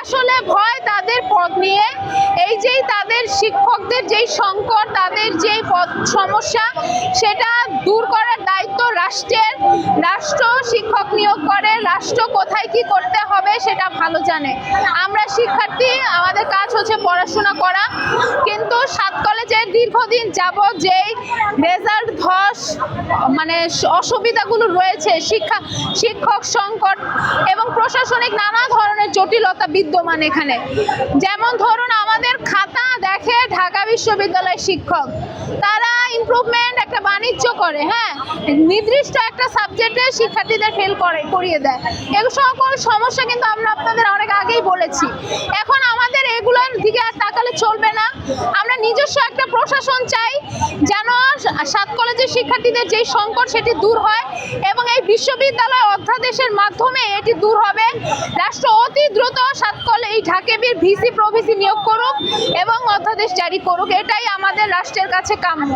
আসলে ভয় তাদের পদ নিয়ে। এই যেই তাদের শিক্ষকদের যেই সংকট, তাদের যেই সমস্যা, সেটা দূর করার দায়িত্ব রাষ্ট্রের। রাষ্ট্র শিক্ষক নিয়োগ করে, রাষ্ট্র কোথায় কি করতে হবে সেটা ভালো জানে। আমরা শিক্ষার্থী, আমাদের কাজ হচ্ছে পড়াশোনা করা। দীর্ঘদিন যাবৎ যেই রেজাল্ট ধস মানে অসুবিধাগুলো রয়েছে, শিক্ষা, শিক্ষক সংকট এবং প্রশাসনিক নানা ধরনের জটিলতা বিদ্যমান এখানে। যেমন ধরুন, আমাদের খাতা দেখে ঢাকা বিশ্ববিদ্যালয়ের শিক্ষক, তারা ইমপ্রুভমেন্ট একটা বাণিজ্য করে হ্যাঁ? নির্দিষ্ট একটা সাবজেক্টে শিক্ষার্থীদের ফেল করে, করিয়ে দেয়। এগুলো সকল সমস্যা কিন্তু আমরা আপনাদের অনেক আগেই বলেছি। এখন দিকে আর তাকালে চলবে না। আমরা নিজস্ব একটা প্রশাসন চাই যেন সাত কলেজের শিক্ষার্থীদের যেই সংকট সেটি দূর হয় এবং এই বিশ্ববিদ্যালয় অধ্যাদেশের মাধ্যমে এটি দূর হবে। রাষ্ট্র অতি দ্রুত সাত কলে এই ঢাকেবির ভিসি প্রভিসি নিয়োগ করুক এবং অধ্যাদেশ জারি করুক। এটাই আমাদের রাষ্ট্রের কাছে কাম্য।